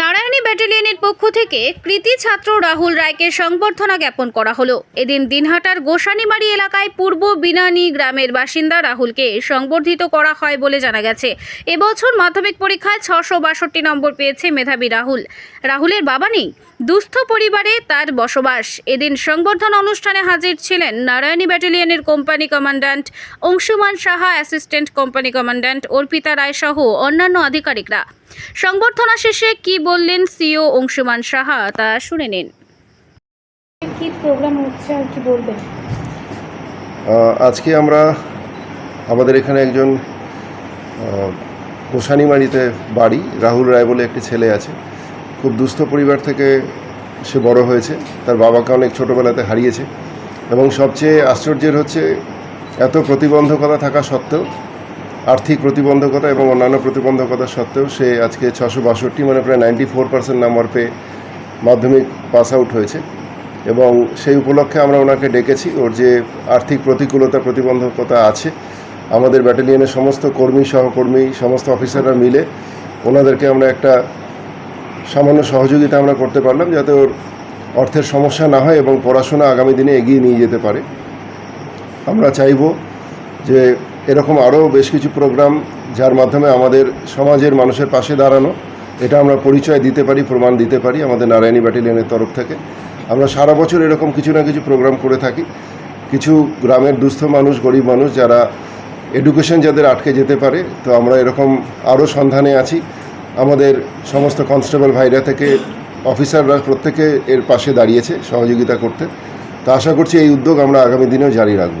নারায়ণী ব্যাটালিয়নের পক্ষ থেকে কৃতি ছাত্র রাহুল রায়কে সংবর্ধনা জ্ঞাপন করা হলো। এদিন দিনহাটার গোসানিমারি এলাকায় পূর্ব বিনানি গ্রামের বাসিন্দা রাহুলকে সংবর্ধিত করা হয় বলে জানা গেছে। এবছর মাধ্যমিক পরীক্ষায় ছশো বাষট্টি নম্বর পেয়েছে মেধাবী রাহুল। রাহুলের বাবা নেই, দুস্থ পরিবারে তার বসবাস। এদিন সংবর্ধনা অনুষ্ঠানে হাজির ছিলেন Narayani ব্যাটালিয়নের company commandant Anshuman Saha, assistant company commandant Arpita Roy সহ অন্যান্য আধিকারিকরা। সংবর্ধনা শেষে কি বললেন সিও অংশুমান সাহা তা শুনে নিন। কি প্রোগ্রাম হচ্ছে আর কি বলবেন? আহ, আজকে আমরা আমাদের এখানে একজন গোসানিমারিতে বাড়ি রাহুল রায় বলে একটি ছেলে আছে। খুব দুস্থ পরিবার থেকে সে বড় হয়েছে। তার বাবাকে অনেক ছোটোবেলাতে হারিয়েছে। এবং সবচেয়ে আশ্চর্যের হচ্ছে এত প্রতিবন্ধকতা থাকা সত্ত্বেও আর্থিক প্রতিবন্ধকতা এবং অন্যান্য প্রতিবন্ধকতা সত্ত্বেও সে আজকে ছশো বাষট্টি মানে প্রায় নাইনটি ফোর পার্সেন্ট নাম্বার পেয়ে মাধ্যমিক পাস আউট হয়েছে। এবং সেই উপলক্ষে আমরা ওনাকে ডেকেছি। ওর যে আর্থিক প্রতিকূলতা, প্রতিবন্ধকতা আছে, আমাদের ব্যাটালিয়নের সমস্ত কর্মী, সহকর্মী, সমস্ত অফিসাররা মিলে ওনাদেরকে আমরা একটা সামান্য সহযোগিতা আমরা করতে পারলাম, যাতে ওর অর্থের সমস্যা না হয় এবং পড়াশোনা আগামী দিনে এগিয়ে নিয়ে যেতে পারে। আমরা চাইব যে এরকম আরও বেশ কিছু প্রোগ্রাম যার মাধ্যমে আমাদের সমাজের মানুষের পাশে দাঁড়ানো, এটা আমরা পরিচয় দিতে পারি, প্রমাণ দিতে পারি আমাদের নারায়ণী ব্যাটালিয়নের তরফ থেকে। আমরা সারা বছর এরকম কিছু না কিছু প্রোগ্রাম করে থাকি। কিছু গ্রামের দুস্থ মানুষ, গরিব মানুষ যারা এডুকেশন যাদের আটকে যেতে পারে, তো আমরা এরকম আরও সন্ধানে আছি। আমাদের সমস্ত কনস্টেবল ভাইরা থেকে অফিসাররা প্রত্যেকে এর পাশে দাঁড়িয়েছে সহযোগিতা করতে। তো আশা করছি এই উদ্যোগ আমরা আগামী দিনেও জারি রাখব।